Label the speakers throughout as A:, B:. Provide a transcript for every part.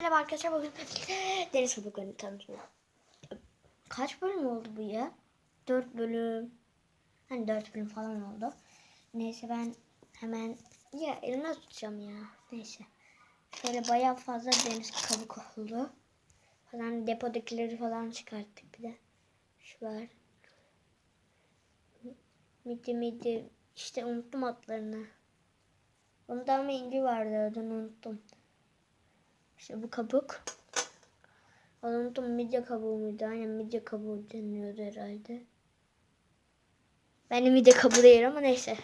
A: Merhaba arkadaşlar bugün deniz kabuklarını tanıtıyorum. Kaç bölüm oldu bu ya? 4 bölüm. Hani 4 bölüm falan oldu. Neyse ben hemen ya elime tutacağım ya. Neyse. Şöyle bayağı fazla deniz kabuk oldu. Falan depodakileri falan çıkarttık bir de. Şu var. Midi midi işte unuttum adlarını. Bunda ama inci vardı adını unuttum. İşte bu kabuk. Onu unuttum midye kabuğu muydu? Aynen midye kabuğu deniyordu herhalde. Ben de midye kabuğu değil ama neyse.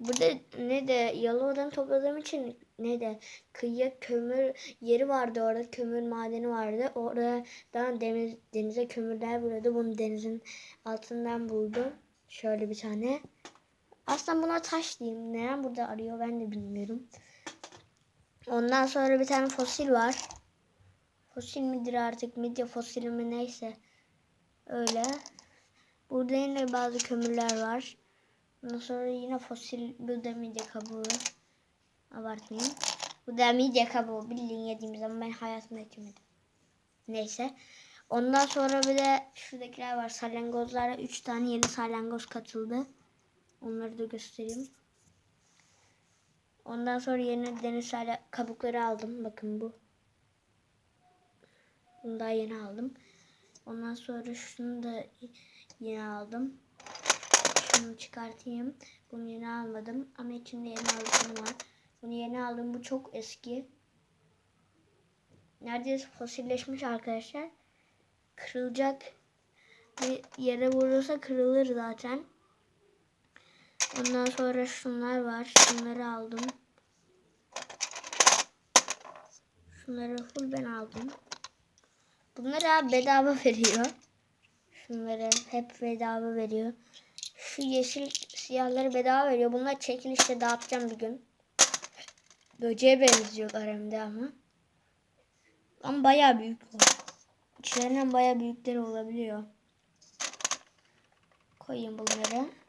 A: Burada ne de Yalova'dan topladığım için ne de kıyıya kömür yeri vardı orada kömür madeni vardı. Oradan deniz, denize kömürler vuruyordu. Bunu denizin altından buldum. Şöyle bir tane. Aslında buna taş diyeyim. Neden burada arıyor ben de bilmiyorum. Ondan sonra bir tane fosil var. Fosil midir artık midye fosili mi neyse. Öyle. Burada yine bazı kömürler var. Ondan sonra yine fosil bu da midye kabuğu. Abartmayayım. Bu da midye kabuğu. Bildiğin yediğim zaman ben hayatımda yemedim. Neyse. Ondan sonra bir de şuradakiler var. Salyangozlara 3 tane yeni salyangoz katıldı. Onları da göstereyim. Ondan sonra yeni deniz kabukları aldım. Bakın bu. Bunu daha yeni aldım. Ondan sonra şunu da yeni aldım. Şunu çıkartayım. Bunu yeni almadım. Ama içinde yeni aldığım var. Bunu yeni aldım. Bu çok eski. Neredeyse fosilleşmiş arkadaşlar. Kırılacak. Bir yere vurursa kırılır zaten. Ondan sonra şunlar var. Şunları aldım. Şunları full ben aldım. Bunları bedava veriyor. Şunları hep bedava veriyor. Şu yeşil siyahları bedava veriyor. Bunlar çekilişte dağıtacağım bir gün. Böceğe benziyorlar hem de ama. Ama bayağı büyük. İçlerinden bayağı büyükleri olabiliyor. Koyayım bunları.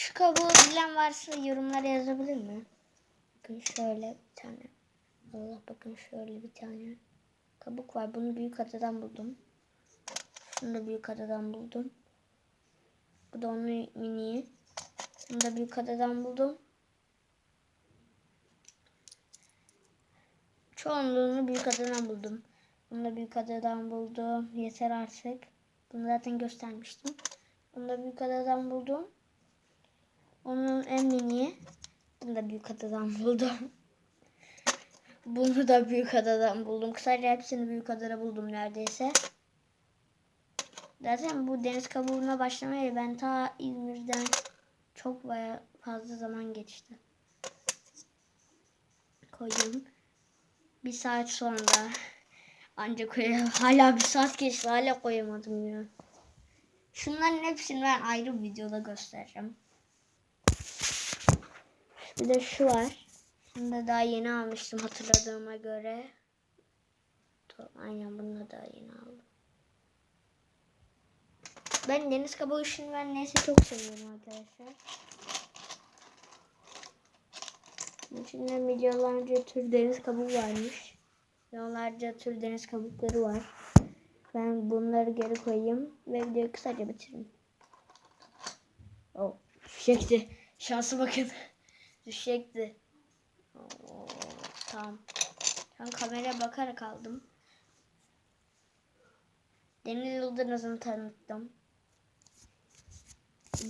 A: Şu kabuğu bilen varsa yorumlara yazabilir mi? Bakın şöyle bir tane. Allah bakın şöyle bir tane. Kabuk var. Bunu büyük adadan buldum. Şunu da büyük adadan buldum. Bu da onun mini. Bunu da büyük adadan buldum. Çoğunluğunu büyük adadan buldum. Bunu da büyük adadan buldum. Yeter artık. Bunu zaten göstermiştim. Bunu da büyük adadan buldum. Onun en mini. Bunu da büyük adadan buldum. Bunu da büyük adadan buldum. Kısaca hepsini büyük adada buldum neredeyse. Zaten bu deniz kabuğuna başlamaya ben ta İzmir'den çok baya fazla zaman geçti. Koydum. Bir saat sonra ancak koyayım. Hala bir saat geçti hala koyamadım ya. Şunların hepsini ben ayrı videoda göstereceğim. Bir de şu var. Bunu da daha yeni almıştım hatırladığıma göre. Aynen bunu da daha yeni aldım. Ben deniz kabuğu işini ben neyse çok seviyorum arkadaşlar. İçinde milyonlarca tür deniz kabuğu varmış. Milyonlarca tür deniz kabukları var. Ben bunları geri koyayım ve videoyu kısaca bitireyim. Oh, düşecekti. Şansı bakın. Düşecekti. Oo, tamam. Ben kameraya bakarak aldım. Deniz yıldızını tanıttım.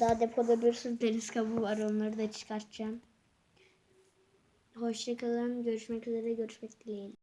A: Daha depoda bir sürü deniz kabuğu var. Onları da çıkartacağım. Hoşçakalın. Görüşmek üzere. Görüşmek dileğiyle.